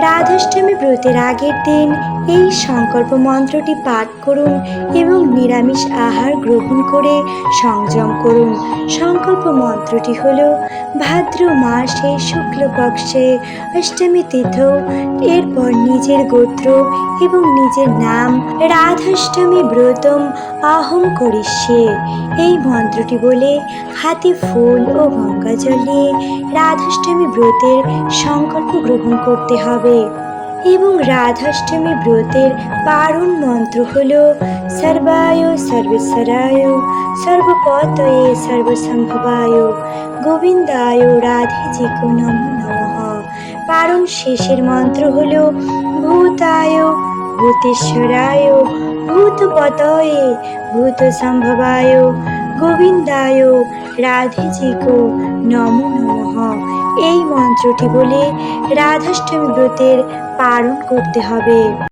রাধাষ্টমী ব্রতের আগের দিন এই সংকল্প মন্ত্রটি পাঠ করুন এবং নিরামিষ আহার গ্রহণ করে সংযম করুন। সংকল্প মন্ত্রটি হল ভাদ্র মাসে শুক্লপক্ষে অষ্টমী তীর্থ এরপর নিজের গোত্র এবং নিজের নাম রাধাষ্টমী ব্রতম আহম করিষ্যে এই মন্ত্রটি বলে, হাতে, ফুল ও গঙ্গা জল নিয়ে রাধাষ্টমী ব্রতের সংকল্প গ্রহণ করতে হবে। এবং রাধাষ্টমী ব্রতের পারণ মন্ত্র হল, সর্বায় সর্বেশ্বরায় সর্বপতয়ে সর্বসম্ভবায়, গোবিন্দায় রাধেজিকো নমো নমঃ। পারণ শেষের মন্ত্র হল, ভূতায় ভূতেশ্বরায়, ভূতপতয়ে ভূত সম্ভবায় গোবিন্দায় রাধেজিকো নমো নমঃ। মন্ত্রটি বলে রাধাষ্টমী ব্রতের পালন করতে হবে।